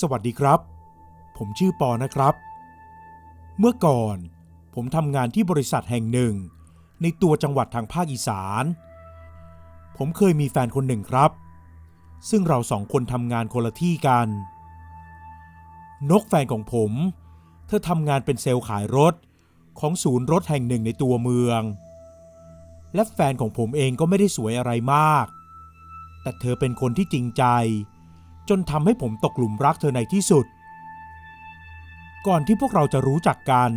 สวัสดีครับ ผมชื่อปอนะครับ เมื่อก่อนผมทำงานที่บริษัทแห่งหนึ่ง ในตัวจังหวัดทางภาคอีสาน ผมเคยมีแฟนคนหนึ่งครับ ซึ่งเราสองคนทำงานคนละที่กัน นกแฟนของผม เธอทำงานเป็นเซลล์ขายรถของศูนย์รถแห่งหนึ่งในตัวเมือง และแฟนของผมเองก็ไม่ได้สวยอะไรมาก แต่เธอเป็นคนที่จริงใจ จนทำให้ผมตกหลุมรักเธอในที่สุด ก่อนที่พวกเราจะรู้จักกัน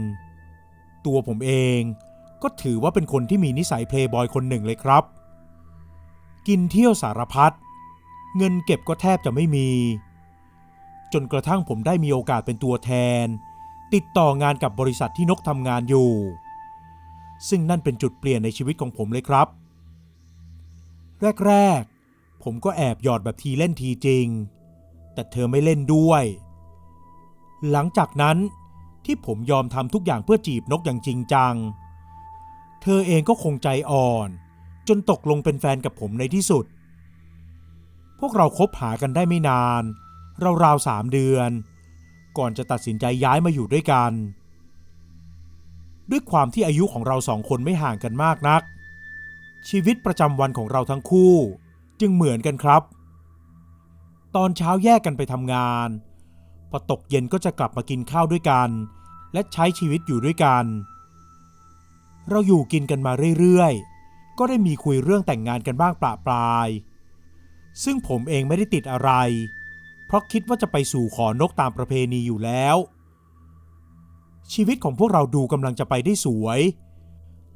ตัวผมเองก็ถือว่าเป็นคนที่มีนิสัยเพลย์บอยคนหนึ่งเลยครับ กินเที่ยวสารพัดเงินเก็บก็แทบจะไม่มี จนกระทั่งผมได้มีโอกาสเป็นตัวแทน ติดต่องานกับบริษัทที่นกทำงานอยู่ ซึ่งนั่นเป็นจุดเปลี่ยนในชีวิตของผมเลยครับ แรก ๆ ผมก็แอบหยอดแบบทีเล่นทีจริง แต่เธอไม่เล่นด้วย หลังจากนั้นที่ผมยอมทำทุกอย่างเพื่อจีบนกอย่างจริงจัง เธอเองก็คงใจอ่อน จนตกลงเป็นแฟนกับผมในที่สุด พวกเราคบหากันได้ไม่นาน ราวๆสามเดือน ก่อนจะตัดสินใจย้ายมาอยู่ด้วยกัน ด้วยความที่อายุของเราสองคนไม่ห่างกันมากนัก ชีวิตประจำวันของเราทั้งคู่ จึงเหมือนกันครับ ตอนเช้าแยกกันไปทำงาน พอตกเย็นก็จะกลับมากินข้าวด้วยกัน และใช้ชีวิตอยู่ด้วยกัน เราอยู่กินกันมาเรื่อยๆ ก็ได้มีคุยเรื่องแต่งงานกันบ้างปละปลาย ซึ่งผมเองไม่ได้ติดอะไร เพราะคิดว่าจะไปสู่ขอนกตามประเพณีอยู่แล้ว ชีวิตของพวกเราดูกำลังจะไปได้สวย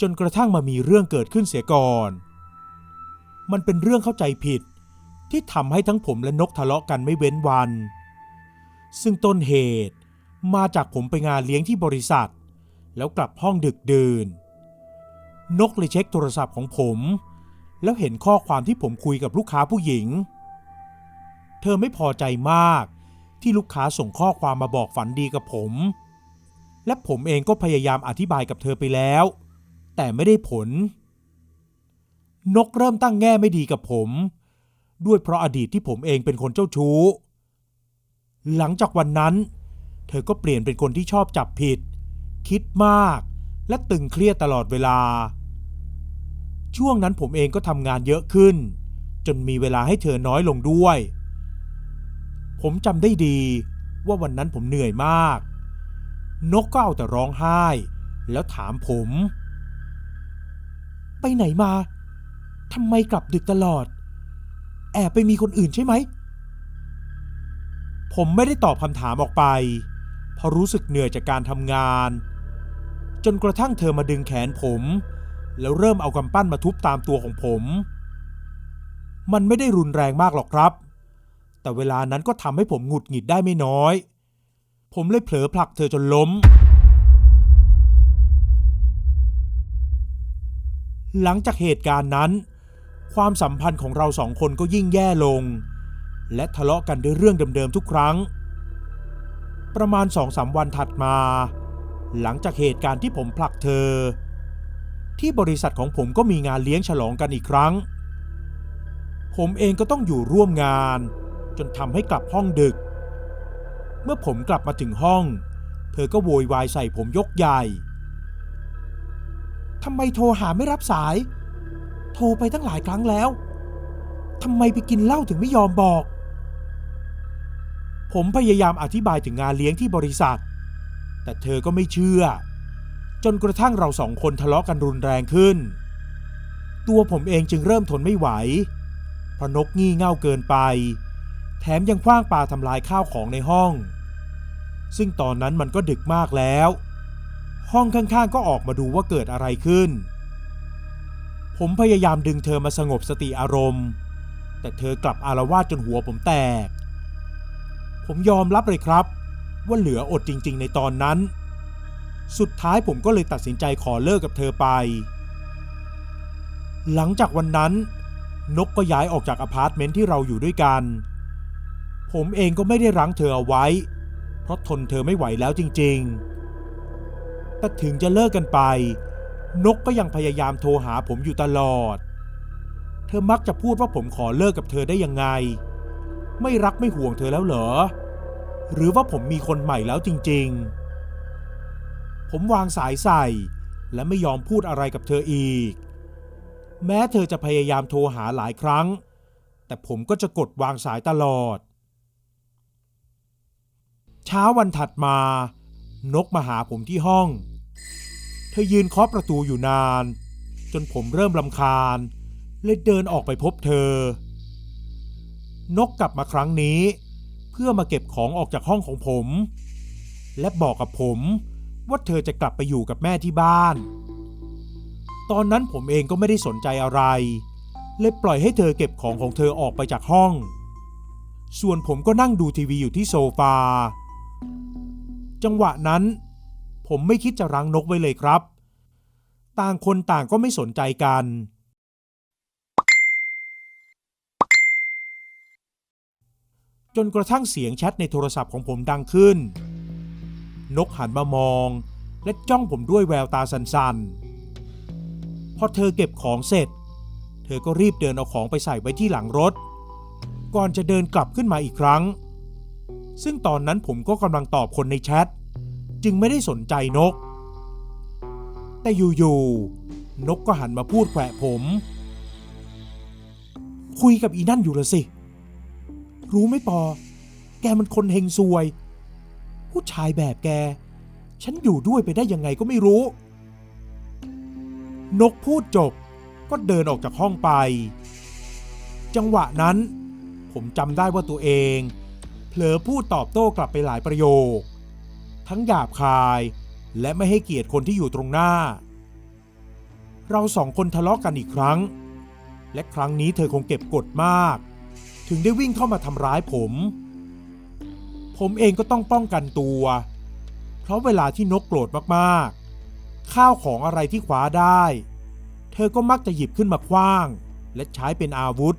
จนกระทั่งมามีเรื่องเกิดขึ้นเสียก่อน มันเป็นเรื่องเข้าใจผิด ที่ทำให้ทั้งผมและนกทะเลาะกันไม่เว้นวัน ซึ่งต้นเหตุมาจากผมไปงานเลี้ยงที่บริษัท แล้วกลับห้องดึกดื่น นกเลยเช็คโทรศัพท์ของผม แล้วเห็นข้อความที่ผมคุยกับลูกค้าผู้หญิง เธอไม่พอใจมากที่ลูกค้าส่งข้อความมาบอกฝันดีกับผม และผมเองก็พยายามอธิบายกับเธอไปแล้ว แต่ไม่ได้ผล นกเริ่มตั้งแง่ไม่ดีกับผม ด้วยเพราะอดีตที่ผมเองเป็นคนเจ้าชู้ หลังจากวันนั้น เธอก็เปลี่ยนเป็นคนที่ชอบจับผิด คิดมาก และตึงเครียดตลอดเวลา ช่วงนั้นผมเองก็ทำงานเยอะขึ้น จนมีเวลาให้เธอน้อยลงด้วย ผมจำได้ดีว่าวันนั้นผมเหนื่อยมาก นกก็เอาแต่ร้องไห้ แล้วถามผม ไปไหนมาทำไมกลับดึกตลอด แอบไปมีคนอื่นใช่ไหม ผมไม่ได้ตอบคำถามออกไป เพราะรู้สึกเหนื่อยจากการทำงาน จนกระทั่งเธอมาดึงแขนผม แล้วเริ่มเอากำปั้นมาทุบตามตัวของผม มันไม่ได้รุนแรงมากหรอกครับ แต่เวลานั้นก็ทำให้ผมหงุดหงิดได้ไม่น้อย ผมเลยเผลอผลักเธอจนล้ม หลังจากเหตุการณ์นั้น ความสัมพันธ์ของเราสองคนก็ยิ่งแย่ลง และทะเลาะกันด้วยเรื่องเดิมๆทุกครั้ง ประมาณสองสามวันถัดมา หลังจากเหตุการณ์ที่ผมผลักเธอ ที่บริษัทของผมก็มีงานเลี้ยงฉลองกันอีกครั้ง ผมเองก็ต้องอยู่ร่วมงาน จนทำให้กลับห้องดึก เมื่อผมกลับมาถึงห้อง เธอก็โวยวายใส่ผมยกใหญ่ทำไมโทรหาไม่รับสาย โทรไปตั้งหลายครั้งแล้วทำไมไปกินเหล้าถึงไม่ยอมบอก ผมพยายามอธิบายถึงงานเลี้ยงที่บริษัท แต่เธอก็ไม่เชื่อ จนกระทั่งเราสองคนทะเลาะกันรุนแรงขึ้น ตัวผมเองจึงเริ่มทนไม่ไหว เพราะนกงี่เง่าเกินไป แถมยังคว้างปลาทำลายข้าวของในห้อง ซึ่งตอนนั้นมันก็ดึกมากแล้ว ห้องข้างๆก็ออกมาดูว่าเกิดอะไรขึ้น ผมพยายามดึงเธอมาสงบสติอารมณ์ แต่เธอกลับอารวาสจนหัวผมแตก ผมยอมรับเลยครับ ว่าเหลืออดจริง ๆ ในตอนนั้น สุดท้ายผมก็เลยตัดสินใจขอเลิกกับเธอไป หลังจากวันนั้น นกก็ย้ายออกจากอพาร์ตเมนต์ที่เราอยู่ด้วยกัน ผมเองก็ไม่ได้รั้งเธอเอาไว้ เพราะทนเธอไม่ไหวแล้วจริง ๆ แต่ถึงจะเลิกกันไป นกก็ยังพยายามโทรหาผมอยู่ตลอด เธอมักจะพูดว่าผมขอเลิกกับเธอได้ยังไง ไม่รักไม่ห่วงเธอแล้วเหรอ หรือว่าผมมีคนใหม่แล้วจริง ๆ ผมวางสายใส่ และไม่ยอมพูดอะไรกับเธออีก แม้เธอจะพยายามโทรหาหลายครั้ง แต่ผมก็จะกดวางสายตลอด เช้าวันถัดมา นกมาหาผมที่ห้อง ธอยืนเคาะประตูอยู่นาน จนผมเริ่มลำคาญเลยเดินออกไปพบเธอ นกกลับมาครั้งนี้ เพื่อมาเก็บของออกจากห้องของผม และบอกกับผมว่าเธอจะกลับไปอยู่กับแม่ที่บ้าน ตอนนั้นผมเองก็ไม่ได้สนใจอะไร เลยปล่อยให้เธอเก็บของของเธอออกไปจากห้อง ส่วนผมก็นั่งดูทีวีอยู่ที่โซฟา จังหวะนั้น ผมไม่คิดจะรั้งนกไว้เลยครับ ต่างคนต่างก็ไม่สนใจกัน จนกระทั่งเสียงแชทในโทรศัพท์ของผมดังขึ้น นกหันมามอง และจ้องผมด้วยแววตาสันๆ พอเธอเก็บของเสร็จ เธอก็รีบเดินเอาของไปใส่ไว้ที่หลังรถ ก่อนจะเดินกลับขึ้นมาอีกครั้งซึ่งตอนนั้นผมก็กำลังตอบคนในแชท จึงไม่ได้สนใจนก แต่อยู่ๆนกก็หันมาพูดแขวะผม คุยกับอีนั่นอยู่ละสิ รู้ไหมปอ แกมันคนเฮงซวย ผู้ชายแบบแก ฉันอยู่ด้วยไปได้ยังไงก็ไม่รู้ นกพูดจบก็เดินออกจากห้องไป จังหวะนั้น ผมจำได้ว่าตัวเอง เผลอพูดตอบโต้กลับไปหลายประโยค ทั้งหยาบคาย และไม่ให้เกียรติคนที่อยู่ตรงหน้า เราสองคนทะเลาะกันอีกครั้ง และครั้งนี้เธอคงเก็บกดมาก ถึงได้วิ่งเข้ามาทำร้ายผม ผมเองก็ต้องป้องกันตัว เพราะเวลาที่นกโกรธมากๆ ข้าวของอะไรที่คว้าได้ เธอก็มักจะหยิบขึ้นมาคว้าง และใช้เป็นอาวุธ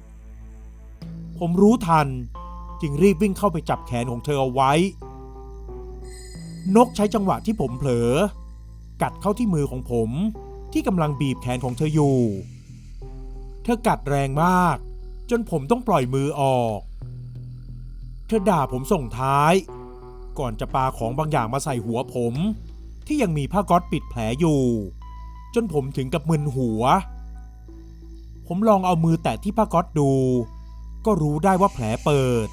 ผมรู้ทันจึงรีบวิ่งเข้าไปจับแขนของเธอเอาไว้ นกใช้จังหวะที่ผมเผลอ กัดเข้าที่มือของผมที่กำลังบีบแขนของเธออยู่ เธอกัดแรงมาก จนผมต้องปล่อยมือออก เธอด่าผมส่งท้าย ก่อนจะปาของบางอย่างมาใส่หัวผม ที่ยังมีผ้าก๊อตปิดแผลอยู่ จนผมถึงกับมึนหัว ผมลองเอามือแตะที่ผ้าก๊อตดู ก็รู้ได้ว่าแผลเปิด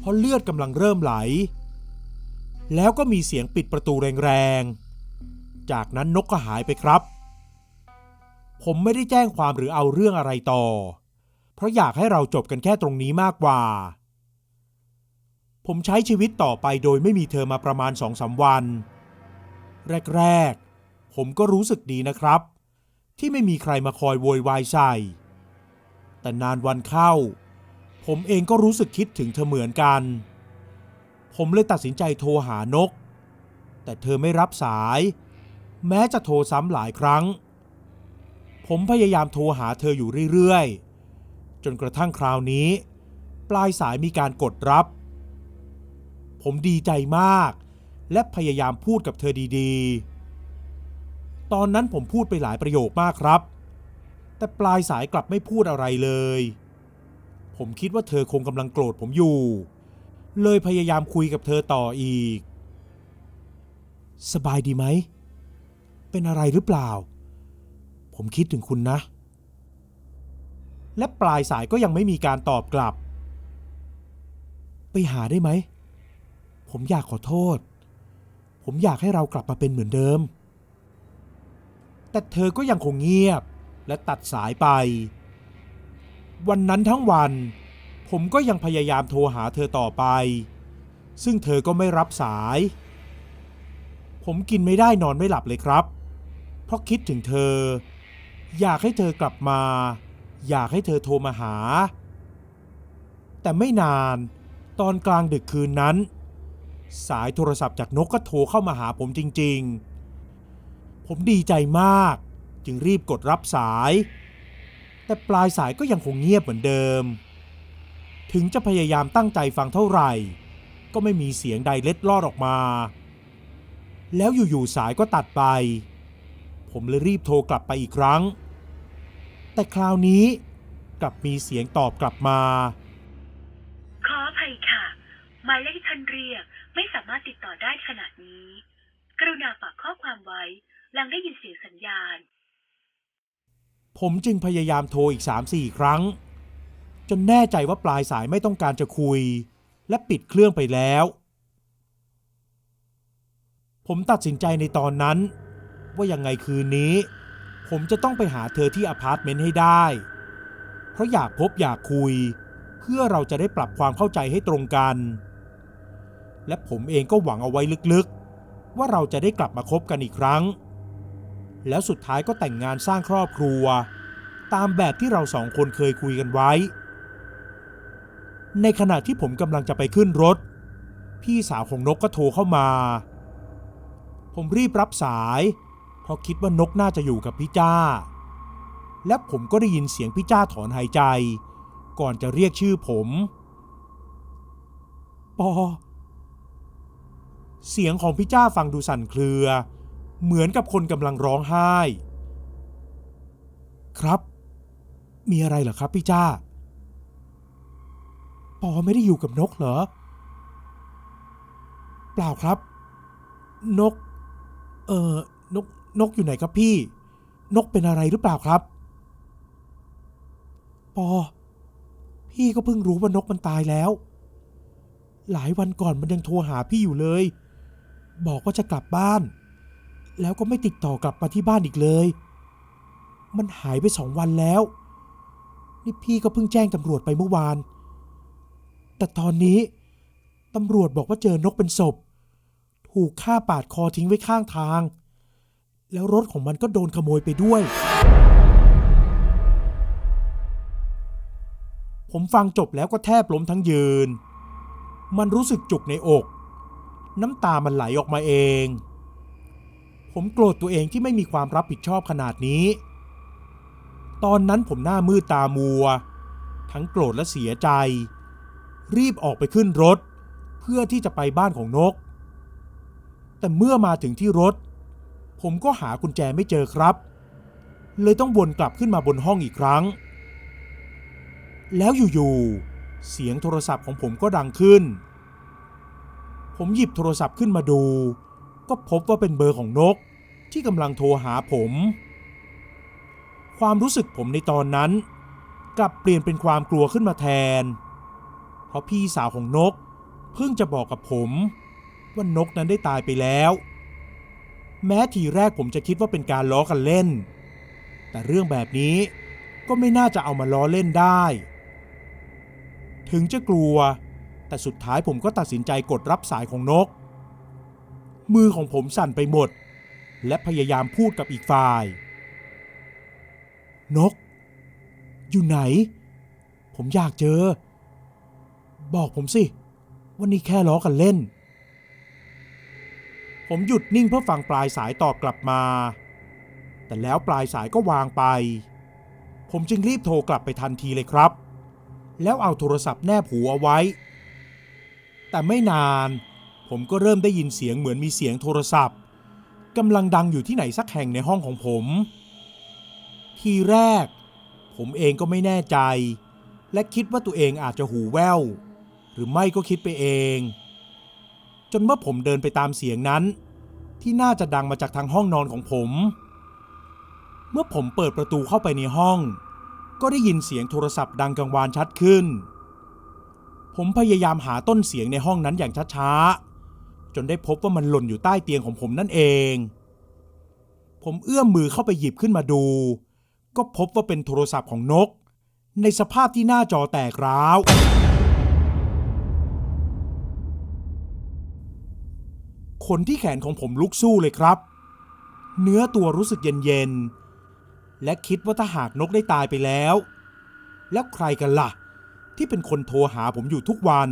เพราะเลือดกำลังเริ่มไหล แล้วก็มีเสียงปิดประตูแรงๆ จากนั้นนกก็หายไปครับ ผมไม่ได้แจ้งความหรือเอาเรื่องอะไรต่อ เพราะอยากให้เราจบกันแค่ตรงนี้มากกว่า ผมใช้ชีวิตต่อไปโดยไม่มีเธอมาประมาณสองสาวัน แรกๆ ผมก็รู้สึกดีนะครับ ที่ไม่มีใครมาคอยโวยวายใส่ แต่นานวันเข้า ผมเองก็รู้สึกคิดถึงเธอเหมือนกัน ผมเลยตัดสินใจโทรหานก แต่เธอไม่รับสาย แม้จะโทรซ้ำหลายครั้ง ผมพยายามโทรหาเธออยู่เรื่อยๆ จนกระทั่งคราวนี้ ปลายสายมีการกดรับ ผมดีใจมาก และพยายามพูดกับเธอดีๆ ตอนนั้นผมพูดไปหลายประโยคมากครับ แต่ปลายสายกลับไม่พูดอะไรเลย ผมคิดว่าเธอคงกำลังโกรธผมอยู่ เลยพยายามคุยกับเธอต่ออีก สบายดีไหม เป็นอะไรหรือเปล่า ผมคิดถึงคุณนะ และปลายสายก็ยังไม่มีการตอบกลับ ไปหาได้ไหม ผมอยากขอโทษ ผมอยากให้เรากลับมาเป็นเหมือนเดิม แต่เธอก็ยังคงเงียบและตัดสายไป วันนั้นทั้งวัน ผมก็ยังพยายามโทรหาเธอต่อไป ซึ่งเธอก็ไม่รับสาย ผมกินไม่ได้นอนไม่หลับเลยครับ เพราะคิดถึงเธอ อยากให้เธอกลับมา อยากให้เธอโทรมาหา แต่ไม่นานตอนกลางดึกคืนนั้น สายโทรศัพท์จากนกก็โทรเข้ามาหาผมจริง ๆ ผมดีใจมาก จึงรีบกดรับสาย แต่ปลายสายก็ยังคงเงียบเหมือนเดิม ถึงจะพยายามตั้งใจฟังเท่าไหร่ ก็ไม่มีเสียงใดเล็ดลอดออกมา แล้วอยู่ๆสายก็ตัดไป ผมเลยรีบโทรกลับไปอีกครั้ง แต่คราวนี้กลับมีเสียงตอบกลับมา ขออภัยค่ะ หมายเลขที่ท่านเรียกไม่สามารถติดต่อได้ขณะนี้ กรุณาฝากข้อความไว้ หลังได้ยินเสียงสัญญาณ ผมจึงพยายามโทรอีก3-4ครั้ง จนแน่ใจว่าปลายสายไม่ต้องการจะคุย และปิดเครื่องไปแล้ว ผมตัดสินใจในตอนนั้น ว่ายังไงคืนนี้ ผมจะต้องไปหาเธอที่อพาร์ตเมนต์ให้ได้ เพราะอยากพบอยากคุย เพื่อเราจะได้ปรับความเข้าใจให้ตรงกัน และผมเองก็หวังเอาไว้ลึกๆ ว่าเราจะได้กลับมาคบกันอีกครั้ง แล้วสุดท้ายก็แต่งงานสร้างครอบครัว ตามแบบที่เราสองคนเคยคุยกันไว้ ในขณะที่ผมกำลังจะไปขึ้นรถ พี่สาวของนกก็โทรเข้ามา ผมรีบรับสาย เพราะคิดว่านกน่าจะอยู่กับพี่จ้า และผมก็ได้ยินเสียงพี่จ้าถอนหายใจ ก่อนจะเรียกชื่อผม ปอ เสียงของพี่จ้าฟังดูสั่นเครือ เหมือนกับคนกำลังร้องไห้ ครับ มีอะไรเหรอครับพี่จ้า ปอไม่ได้อยู่กับนกเหรอ เปล่าครับ นก เออนกนกอยู่ไหนครับพี่ นกเป็นอะไรหรือเปล่าครับ ปอ พี่ก็เพิ่งรู้ว่านกมันตายแล้ว หลายวันก่อนมันยังโทรหาพี่อยู่เลย บอกว่าจะกลับบ้าน แล้วก็ไม่ติดต่อกลับมาที่บ้านอีกเลย มันหายไปสองวันแล้ว นี่พี่ก็เพิ่งแจ้งตำรวจไปเมื่อวาน แต่ตอนนี้ตำรวจบอกว่าเจอนกเป็นศพ ถูกฆ่าปาดคอทิ้งไว้ข้างทาง แล้วรถของมันก็โดนขโมยไปด้วย ผมฟังจบแล้วก็แทบล้มทั้งยืน มันรู้สึกจุกในอก น้ำตามันไหลออกมาเอง ผมโกรธตัวเองที่ไม่มีความรับผิดชอบขนาดนี้ ตอนนั้นผมหน้ามืดตามัว ทั้งโกรธและเสียใจ รีบออกไปขึ้นรถ เพื่อที่จะไปบ้านของนก แต่เมื่อมาถึงที่รถ ผมก็หากุญแจไม่เจอครับ เลยต้องวนกลับขึ้นมาบนห้องอีกครั้ง แล้วอยู่ๆเสียงโทรศัพท์ของผมก็ดังขึ้น ผมหยิบโทรศัพท์ขึ้นมาดู ก็พบว่าเป็นเบอร์ของนกที่กำลังโทรหาผม ความรู้สึกผมในตอนนั้น กลับเปลี่ยนเป็นความกลัวขึ้นมาแทน ราะพี่สาวของนก เพิ่งจะบอกกับผมว่านกนั้นได้ตายไปแล้ว แม้ทีแรกผมจะคิดว่าเป็นการล้อกันเล่น แต่เรื่องแบบนี้ก็ไม่น่าจะเอามาล้อเล่นได้ ถึงจะกลัว แต่สุดท้ายผมก็ตัดสินใจกดรับสายของนก มือของผมสั่นไปหมด และพยายามพูดกับอีกฝ่าย นก อยู่ไหน ผมอยากเจอ บอกผมสิว่านี่แค่ล้อกันเล่น ผมหยุดนิ่งเพื่อฟังปลายสายตอบกลับมา แต่แล้วปลายสายก็วางไป ผมจึงรีบโทรกลับไปทันทีเลยครับ แล้วเอาโทรศัพท์แนบหูเอาไว้ แต่ไม่นาน ผมก็เริ่มได้ยินเสียงเหมือนมีเสียงโทรศัพท์กำลังดังอยู่ที่ไหนสักแห่งในห้องของผม ทีแรก ผมเองก็ไม่แน่ใจ และคิดว่าตัวเองอาจจะหูแว่ว หรือไม่ก็คิดไปเอง จนเมื่อผมเดินไปตามเสียงนั้น ที่น่าจะดังมาจากทางห้องนอนของผม เมื่อผมเปิดประตูเข้าไปในห้อง ก็ได้ยินเสียงโทรศัพท์ดังกังวานชัดขึ้น ผมพยายามหาต้นเสียงในห้องนั้นอย่างช้าๆ จนได้พบว่ามันหล่นอยู่ใต้เตียงของผมนั่นเอง ผมเอื้อมมือเข้าไปหยิบขึ้นมาดู ก็พบว่าเป็นโทรศัพท์ของนก ในสภาพที่หน้าจอแตกร้าว ขนที่แขนของผมลุกสู้เลยครับ เนื้อตัวรู้สึกเย็นๆ และคิดว่าถ้าหากนกได้ตายไปแล้ว แล้วใครกันล่ะ ที่เป็นคนโทรหาผมอยู่ทุกวัน